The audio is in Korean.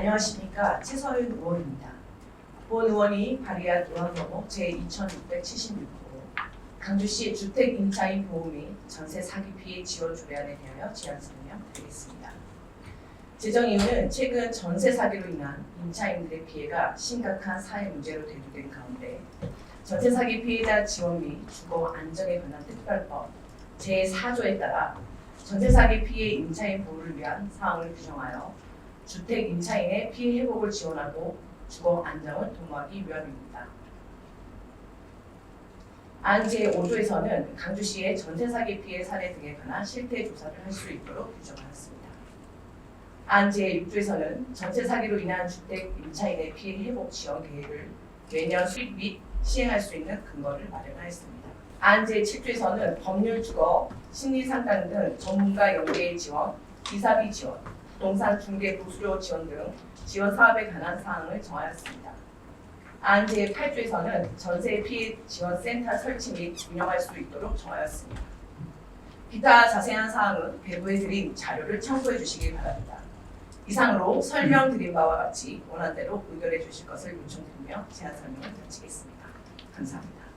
안녕하십니까 최서윤 의원입니다. 본 의원이 발의한 의원번호 제2676호 강주시 주택 임차인 보호 및 전세 사기 피해 지원 조례안에 대하여 제안 설명드리겠습니다. 제정 이유는 최근 전세 사기로 인한 임차인들의 피해가 심각한 사회 문제로 대두된 가운데 전세 사기 피해자 지원 및 주거 안정에 관한 특별법 제4조에 따라 전세 사기 피해 임차인 보호를 위한 사항을 규정하여 주택 임차인의 피해 회복을 지원하고 주거 안정을 도모하기 위함입니다. 안 제5조에서는 강주시의 전세 사기 피해 사례 등에 관한 실태 조사를 할 수 있도록 규정하였습니다. 안 제6조에서는 전세 사기로 인한 주택 임차인의 피해 회복 지원 계획을 매년 수립 및 시행할 수 있는 근거를 마련하였습니다. 안 제7조에서는 법률 주거, 심리 상담 등 전문가 연계 지원, 기사비 지원, 부 동산 중개 보수료 지원 등 지원 사업에 관한 사항을 정하였습니다. 안 제8조에서는 전세 피해 지원 센터 설치 및 운영할 수 있도록 정하였습니다. 기타 자세한 사항은 배부에 드린 자료를 참고해 주시기 바랍니다. 이상으로 설명드린 바와 같이 원안대로 의결해 주실 것을 요청드리며 제안 설명을 마치겠습니다. 감사합니다.